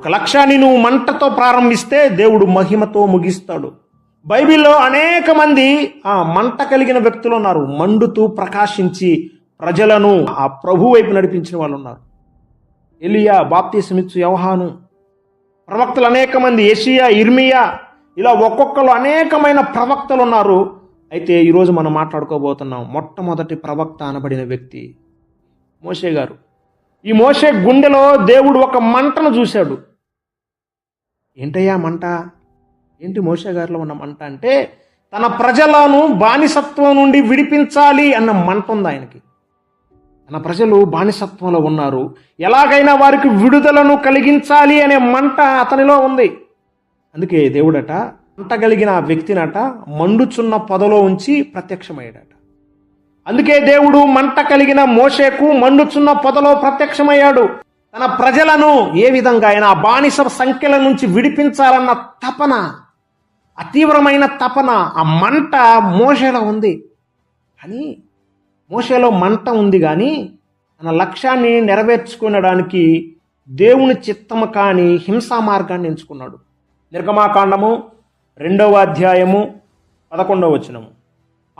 ఒక లక్ష్యాన్ని నువ్వు మంటతో ప్రారంభిస్తే దేవుడు మహిమతో ముగిస్తాడు. బైబిల్లో అనేక మంది ఆ మంట కలిగిన వ్యక్తులు ఉన్నారు. మండుతూ ప్రకాశించి ప్రజలను ఆ ప్రభు వైపు నడిపించిన వాళ్ళు ఉన్నారు. ఎలియా బాప్తీసమిచ్చు యవహాను ప్రవక్తలు అనేక మంది ఏషియా ఇర్మియా ఇలా ఒక్కొక్కరు అనేకమైన ప్రవక్తలు ఉన్నారు. అయితే ఈరోజు మనం మాట్లాడుకోబోతున్నాం మొట్టమొదటి ప్రవక్త అనబడిన వ్యక్తి మోషే గారు. ఈ మోషే గుండెలో దేవుడు ఒక మంటను చూశాడు. ఏంటయ్యా మంట? ఏంటి మోషే గారిలో ఉన్న మంట అంటే తన ప్రజలను బానిసత్వం నుండి విడిపించాలి అన్న మంట ఉంది ఆయనకి. తన ప్రజలు బానిసత్వంలో ఉన్నారు. ఎలాగైనా వారికి విడుదలను కలిగించాలి అనే మంట అతనిలో ఉంది. అందుకే దేవుడట మంట కలిగిన ఆ వ్యక్తినట మండుచున్న పొదలో ఉంచి ప్రత్యక్షమయ్యాడట. అందుకే దేవుడు మంట కలిగిన మోషేకు మండుచున్న పొదలో ప్రత్యక్షమయ్యాడు. తన ప్రజలను ఏ విధంగా అయినా బానిస సంఖ్యల నుంచి విడిపించాలన్న తపన ఆ తీవ్రమైన తపన ఆ మంట మోషలో ఉంది. కానీ మోషలో మంట ఉంది కానీ తన లక్ష్యాన్ని నెరవేర్చుకునడానికి దేవుని చిత్తము కాని హింసా మార్గాన్ని ఎంచుకున్నాడు. నిర్గమాకాండము రెండవ అధ్యాయము పదకొండవ వచనము.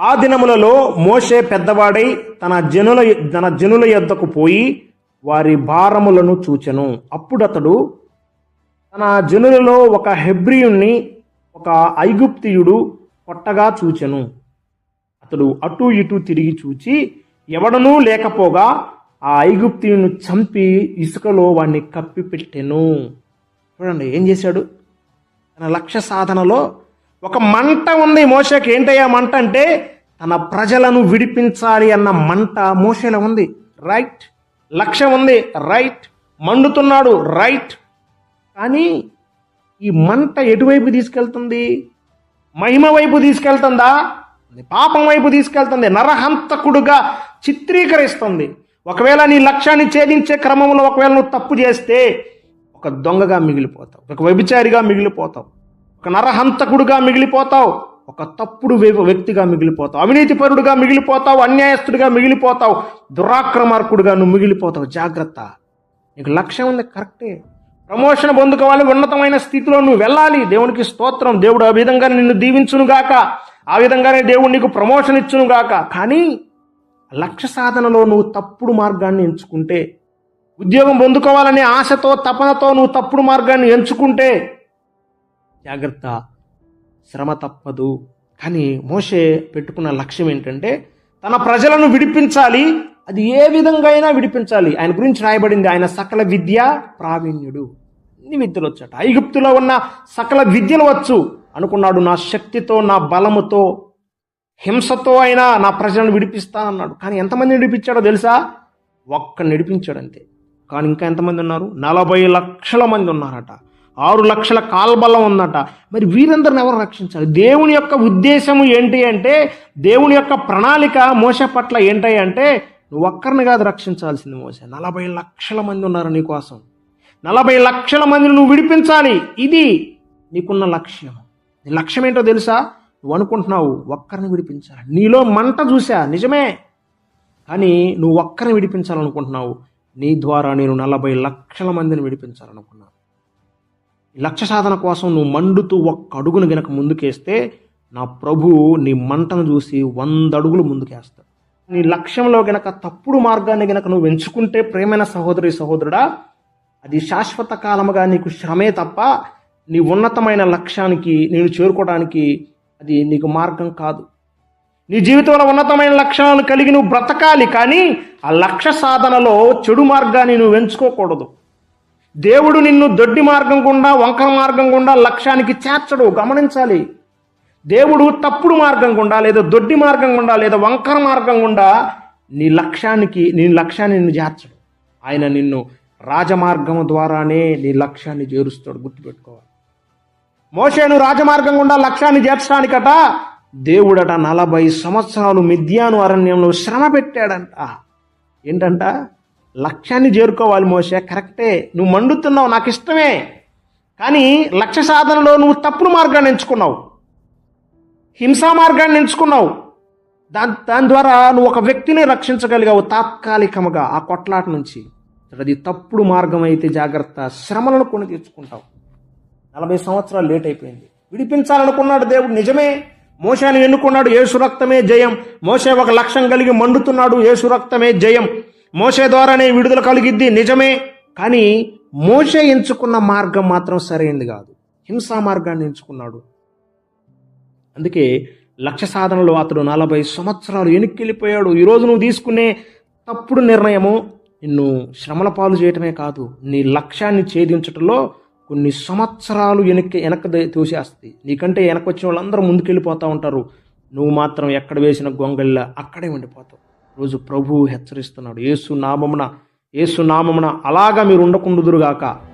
ఆ దినములలో మోషే పెద్దవాడై తన జనుల తన జనుల యొద్దకు పోయి వారి భారములను చూచెను. అప్పుడు అతడు తన జనులలో ఒక హెబ్రియుణ్ణి ఒక ఐగుప్తియుడు కొట్టగా చూచెను. అతడు అటు ఇటు తిరిగి చూచి ఎవడనూ లేకపోగా ఆ ఐగుప్తియును చంపి ఇసుకలో వాణ్ణి కప్పిపెట్టెను. చూడండి ఏం చేశాడు? తన లక్ష్య సాధనలో ఒక మంట ఉంది మోషకి. ఏంటయ్యా మంట అంటే తన ప్రజలను విడిపించాలి అన్న మంట మోషలో ఉంది. రైట్? లక్ష్యం ఉంది. రైట్. మండుతున్నాడు. రైట్. కానీ ఈ మంట ఎటువైపు తీసుకెళ్తుంది? మహిమ వైపు తీసుకెళ్తుందా? పాపం వైపు తీసుకెళ్తుంది. నరహంతకుడుగా చిత్రీకరిస్తుంది. ఒకవేళ నీ లక్ష్యాన్ని ఛేదించే క్రమంలో ఒకవేళ నువ్వు తప్పు చేస్తే ఒక దొంగగా మిగిలిపోతావు. ఒక వ్యభిచారిగా మిగిలిపోతావు. ఒక నరహంతకుడుగా మిగిలిపోతావు. ఒక తప్పుడు వ్యక్తిగా మిగిలిపోతావు. అవినీతిపరుడుగా మిగిలిపోతావు. అన్యాయస్తుడిగా మిగిలిపోతావు. దురాక్రమార్కుడుగా నువ్వు మిగిలిపోతావు. జాగ్రత్త. నీకు లక్ష్యం ఉంది కరెక్టే. ప్రమోషన్ పొందుకోవాలి. ఉన్నతమైన స్థితిలో నువ్వు వెళ్ళాలి. దేవునికి స్తోత్రం. దేవుడు ఆ విధంగా నిన్ను దీవించునుగాక ఆ విధంగానే దేవుడు నీకు ప్రమోషన్ ఇచ్చునుగాక కానీ లక్ష్య సాధనలో నువ్వు తప్పుడు మార్గాన్ని ఎంచుకుంటే ఉద్యోగం పొందుకోవాలనే ఆశతో తపనతో నువ్వు తప్పుడు మార్గాన్ని ఎంచుకుంటే జాగ్రత్త. శ్రమ తప్పదు. కానీ మోషే పెట్టుకున్న లక్ష్యం ఏంటంటే తన ప్రజలను విడిపించాలి. అది ఏ విధంగా అయినా విడిపించాలి. ఆయన గురించి రాయబడింది ఆయన సకల విద్య ప్రావీణ్యుడు. అన్ని విద్యలు వచ్చాట. ఐగుప్తులో ఉన్న సకల విద్యలు వచ్చు. అనుకున్నాడు నా శక్తితో నా బలముతో హింసతో అయినా నా ప్రజలను విడిపిస్తానన్నాడు కానీ ఎంతమంది విడిపించాడో తెలుసా? ఒక్క నడిపించాడు అంతే. కానీ ఇంకా ఎంతమంది ఉన్నారు? నలభై లక్షల మంది ఉన్నారట. ఆరు లక్షల కాల్బలం ఉందట. మరి వీరందరిని ఎవరు రక్షించాలి? దేవుని యొక్క ఉద్దేశము ఏంటి అంటే దేవుని యొక్క ప్రణాళిక మోస పట్ల ఏంటి అంటే నువ్వు ఒక్కరిని కాదు రక్షించాల్సింది మోస నలభై లక్షల మంది ఉన్నారు నీకోసం నలభై లక్షల మందిని నువ్వు విడిపించాలి. ఇది నీకున్న లక్ష్యం. నీ లక్ష్యం ఏంటో తెలుసా? నువ్వు అనుకుంటున్నావు ఒక్కరిని విడిపించాలి. నీలో మంట చూసా నిజమే. కానీ నువ్వు ఒక్కరిని విడిపించాలనుకుంటున్నావు. నీ ద్వారా నేను నలభై లక్షల మందిని విడిపించాలనుకున్నాను. లక్ష్య సాధన కోసం నువ్వు మండుతూ ఒక్క అడుగును గనక ముందుకేస్తే నా ప్రభువు నీ మంటను చూసి వంద అడుగులు ముందుకేస్తాడు. నీ లక్ష్యంలో గనక తప్పుడు మార్గాన్ని గనక నువ్వు ఎంచుకుంటే ప్రేమైన సహోదరి సహోదరుడా అది శాశ్వత కాలముగా నీకు శ్రమే తప్ప నీ ఉన్నతమైన లక్ష్యానికి నేను చేరుకోవడానికి అది నీకు మార్గం కాదు. నీ జీవితంలో ఉన్నతమైన లక్ష్యాలను కలిగి నువ్వు బ్రతకాలి కానీ ఆ లక్ష్య సాధనలో చెడు మార్గాన్ని నువ్వు ఎంచుకోకూడదు. దేవుడు నిన్ను దొడ్డి మార్గం గుండా వంకర మార్గం గుండా లక్ష్యానికి చేర్చడు. గమనించాలి. దేవుడు తప్పుడు మార్గం గుండా లేదా దొడ్డి మార్గం గుండా లేదా వంకర మార్గం గుండా నీ లక్ష్యానికి నీ లక్ష్యాన్ని నిన్ను చేర్చడు. ఆయన నిన్ను రాజమార్గం ద్వారానే నీ లక్ష్యాన్ని చేరుస్తాడు. గుర్తుపెట్టుకోవాలి. మోషేను రాజమార్గం గుండా లక్ష్యాన్ని చేర్చడానికట దేవుడట నలభై సంవత్సరాలు మిథ్యాను అరణ్యంలో శ్రమ పెట్టాడంట. ఏంటంట? లక్ష్యాన్ని చేరుకోవాలి మోసే కరెక్టే. నువ్వు మండుతున్నావు నాకు ఇష్టమే. కానీ లక్ష్య సాధనలో నువ్వు తప్పుడు మార్గాన్ని ఎంచుకున్నావు. హింసా మార్గాన్ని ఎంచుకున్నావు. దాని దాని ద్వారా నువ్వు ఒక వ్యక్తిని రక్షించగలిగావు తాత్కాలికముగా ఆ కొట్లాట నుంచి. అది తప్పుడు మార్గం అయితే జాగ్రత్త. శ్రమలను కొని తెచ్చుకుంటావు నలభై సంవత్సరాలు లేట్ అయిపోయింది. విడిపించాలనుకున్నాడు దేవుడు నిజమే. మోషాని ఎన్నుకున్నాడు? యేసు రక్తమే జయం. మోసే ఒక లక్ష్యం కలిగి మండుతున్నాడు. యేసు రక్తమే జయం. మోసే ద్వారానే విడుదల కలిగిద్ది నిజమే. కానీ మోసే ఎంచుకున్న మార్గం మాత్రం సరైనది కాదు. హింసా మార్గాన్ని ఎంచుకున్నాడు. అందుకే లక్ష్య సాధనలో అతడు నలభై సంవత్సరాలు వెనక్కి ఈరోజు నువ్వు తీసుకునే తప్పుడు నిర్ణయము నిన్ను శ్రమల పాలు చేయటమే కాదు నీ లక్ష్యాన్ని ఛేదించటంలో కొన్ని సంవత్సరాలు వెనక్కి వెనక తోసేస్తాయి. తోసేస్తుంది నీకంటే వెనక వచ్చిన వాళ్ళందరూ ముందుకెళ్ళిపోతూ ఉంటారు. నువ్వు మాత్రం ఎక్కడ వేసిన గొంగళ్ళ అక్కడే ఉండిపోతావు. రోజు ప్రభువు హెచ్చరిస్తున్నాడు. ఏసు నామమున ఏసు నామమున అలాగా మీరు ఉండకుండుదురుగాక.